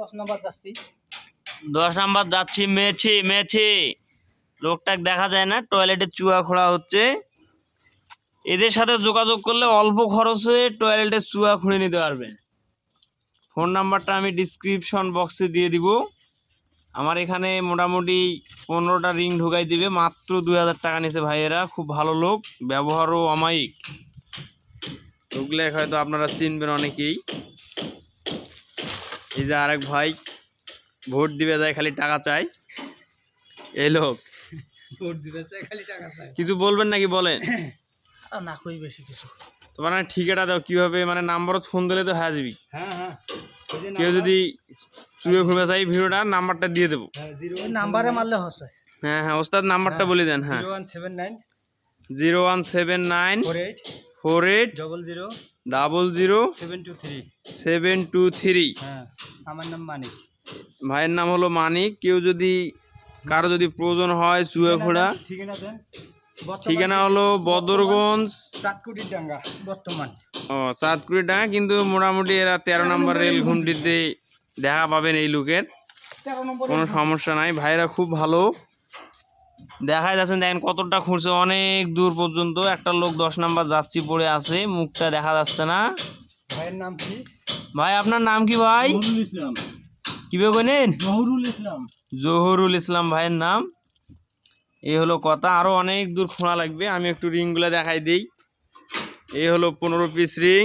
দশ নাম্বার যাচ্ছি। দশ নাম্বার যাচ্ছি, মেছি মেছি। লোকটাক দেখা যায় না টয়লেটে চুয়া খোঁড়া হচ্ছে। এদের সাথে যোগাযোগ করলে অল্প খরচে টয়লেটে চুয়া খুঁড়ে নিতে পারবেন। ফোন নাম্বারটা আমি ডিসক্রিপশন বক্সে দিয়ে দিব। আমার এখানে মোটামুটি পনেরোটা রিং ঢুকাই দিবে, মাত্র দুই হাজার টাকা নিছে ভাইয়েরা, খুব ভালো লোক, ব্যবহারও অমায়িক। ওগুলো হয়তো আপনারা চিনবেন অনেকেই। এই যে আরেক ভাই ভোট দিবে যায় খালি টাকা চাই। এই লোক। ভোট দিবে সে খালি টাকা চাই কিছু বলবেন নাকি বলেন? না কই বেশি কিছু। তোমার মানে ঠিকাটা দাও কীভাবে মানে নাম্বারত ফোন দিলে তো হয়ে যাবি হ্যাঁ হ্যাঁ কেউ যদি চুয়ে ঘুরে চাই ভিডিওটা নাম্বারটা দিয়ে দেবো। নাম্বারে মারলে হচ্ছে। হ্যাঁ হ্যাঁ ওস্তাদ নাম্বারটা বলে দেন হ্যাঁ। One seven nine. Zero one seven nine four eight. Four eight double zero. Double zero seven two three. Seven two three. হ্যাঁ আমার নাম মানিক। ভাইয়ের নাম হলো মানিক। কেউ যদি কারও যদি প্রয়োজন হয় চুয়ে ঘোড়া। ঠিকানা দেন। ঠিকানা হলো বদরগঞ্জ। চাঁদকুটির ডাঙ্গা বর্তমান। ও চাঁদকুড়ি ডাঙ্গা কিন্তু মোটামুটি এরা তেরো নম্বর রেল ঘুমটিতে দেখা পাবেন এই লোকের। কোনো সমস্যা নাই। ভাইরা খুব ভালো। দেখা যাচ্ছেন দেখেন কতটা খুঁড়ছে। অনেক দূর পর্যন্ত একটা লোক দশ নাম্বার যাচ্ছি পড়ে আছে মুখটা দেখা যাচ্ছে না। ভাইয়ের নাম কি? ভাই আপনার নাম কি ভাই? ইসলাম। কি বেগনেন জহুরুল ইসলাম। জহুরুল ইসলাম ভাইয়ের নাম। এই হলো কথা আরও অনেক দূর খোঁড়া লাগবে আমি একটু রিংগুলো দেখাই দিই। এই হলো পনেরো পিস রিং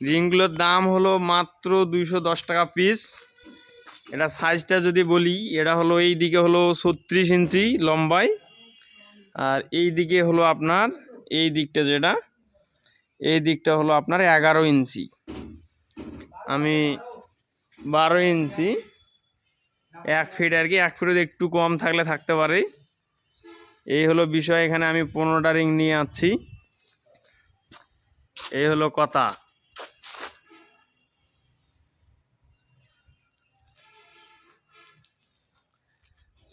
রিংগুলোর দাম হলো মাত্র দুইশো দশ টাকা পিস এটা সাইজটা যদি বলি, এটা হলো এই দিকে হলো ছত্রিশ ইঞ্চি লম্বায় আর এই দিকে হলো আপনার এই দিকটা যেটা, এই দিকটা হলো আপনার এগারো ইঞ্চি। আমি বারো ইঞ্চি, এক ফিট আর কি, এক ফিট একটু কম থাকলে থাকতে পারে। এই হলো বিষয়, এখানে আমি পনেরোটা রিং নিয়ে আসছি এই হলো কথা।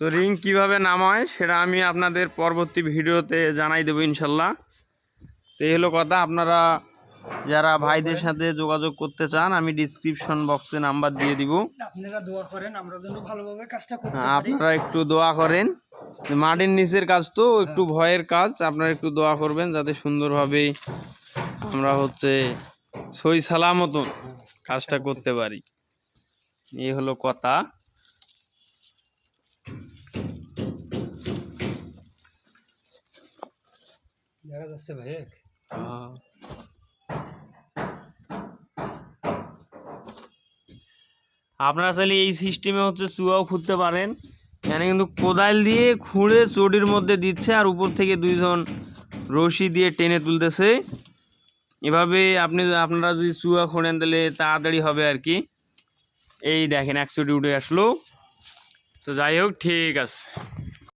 তো রিং কীভাবে নামায় সেটা আমি আপনাদের পরবর্তী ভিডিওতে জানাই দেবো ইনশাল্লাহ। তো এই হলো কথা আপনারা যারা ভাইদের সাথে যোগাযোগ করতে চান আমি ডিসক্রিপশন বক্সে নাম্বার দিয়ে দিব। আপনারা দোয়া করেন আমরা যেন ভালোভাবে কাজটা করতে হ্যাঁ, আপনারা একটু দোয়া করেন। মাটির নিচের কাজ তো একটু ভয়ের কাজ আপনারা একটু দোয়া করবেন যাতে সুন্দরভাবে আমরা হচ্ছে সই সালামতন কাজটা করতে পারি। এই হলো কথা। দেখা যাচ্ছে আপনারা চাইলে এই সিস্টেমে হচ্ছে চুয়াও খুঁড়তে পারেন। এখানে কিন্তু কোদাল দিয়ে খুঁড়ে চটির মধ্যে দিচ্ছে আর উপর থেকে দুইজন রশি দিয়ে টেনে তুলতেছে। এভাবে আপনি আপনারা যদি চুয়া খোঁড়েন তাহলে তাড়াতাড়ি হবে আর কি। এই দেখেন, এক চটি উঠে আসলো। তো যাই হোক, ঠিক আছে।